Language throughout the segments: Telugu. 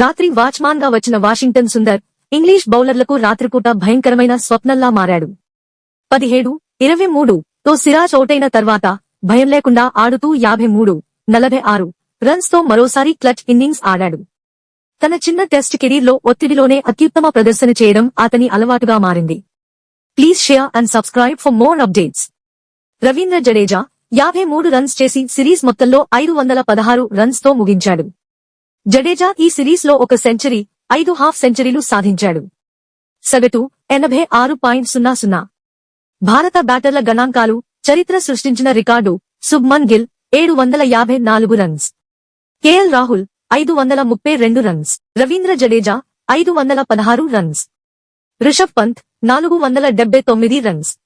రాత్రి వాచ్మాన్గా వచ్చిన వాషింగ్టన్ సుందర్ ఇంగ్లీష్ బౌలర్లకు రాత్రిపూట భయంకరమైన స్వప్నంలా మారాడు. పదిహేడు ఇరవై మూడు తో సిరాజ్ అవుటైన తర్వాత భయం లేకుండా ఆడుతూ యాభై మూడు నలభై ఆరు రన్స్తో మరోసారి క్లచ్ ఇన్నింగ్స్ ఆడాడు. తన చిన్న టెస్ట్ కెరీర్లో ఒత్తిడిలోనే అత్యుత్తమ ప్రదర్శన చేయడం అతని అలవాటుగా మారింది. Please share and subscribe for more updates. Ravindra Jadeja యాభై మూడు రన్స్ చేసి సిరీస్ మొత్తంలో ఐదు వందల పదహారు రన్స్తో ముగించాడు. జడేజా ఈ సిరీస్లో ఒక సెంచరీ ఐదు హాఫ్ సెంచరీలు సాధించాడు. సగటు ఎనభై ఆరు పాయింట్ సున్నా సున్నా. భారత బ్యాటర్ల గణాంకాలు చరిత్ర సృష్టించిన రికార్డు శుభ్మన్ గిల్ ఏడు వందల యాభై నాలుగు రన్స్. కేఎల్ రాహుల్ ఐదు వందల ముప్పై రెండు రన్స్. రవీంద్ర జడేజా ఐదు వందల పదహారు రన్స్. రిషబ్ పంత్ నాలుగు వందల డెబ్బై తొమ్మిది రన్స్.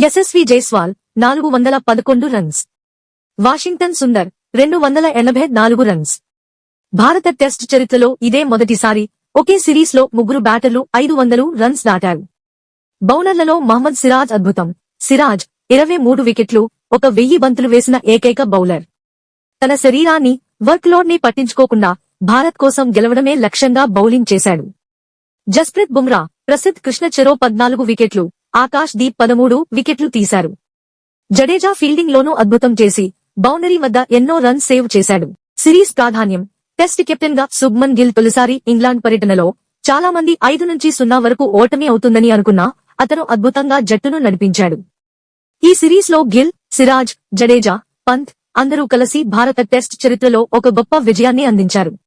యశస్వి జైస్వాల్ నాలుగు వందల పదకొండు రన్స్. వాషింగ్టన్ సుందర్ రెండు వందల ఎనభై నాలుగు రన్స్. భారత టెస్ట్ చరిత్రలో ఇదే మొదటిసారి ఒకే సిరీస్లో ముగ్గురు బ్యాటర్లు ఐదు వందలు రన్స్ దాటారు. బౌలర్లలో మహమ్మద్ సిరాజ్ అద్భుతం. సిరాజ్ ఇరవై మూడు వికెట్లు ఒక వెయ్యి బంతులు వేసిన ఏకైక బౌలర్. తన శరీరాన్ని వర్క్ లోడ్ని పట్టించుకోకుండా భారత్ కోసం గెలవడమే లక్ష్యంగా బౌలింగ్ చేశాడు. జస్ప్రీత్ బుమ్రా ప్రసిద్ధ్ కృష్ణ చెరో పద్నాలుగు వికెట్లు ఆకాష్ దీప్ పదమూడు వికెట్లు తీశారు. జడేజా ఫీల్డింగ్ లోనూ అద్భుతం చేసి బౌండరీ వద్ద ఎన్నో రన్స్ సేవ్ చేశాడు. సిరీస్ ప్రాధాన్యం టెస్ట్ కెప్టెన్గా శుభ్మన్ గిల్ తొలిసారి ఇంగ్లాండ్ పర్యటనలో చాలా మంది ఐదు నుంచి సున్నా వరకు ఓటమి అవుతుందని అనుకున్నా అతను అద్భుతంగా జట్టును నడిపించాడు. ఈ సిరీస్లో గిల్ సిరాజ్ జడేజా పంత్ అందరూ కలిసి భారత టెస్ట్ చరిత్రలో ఒక గొప్ప విజయాన్ని అందించారు.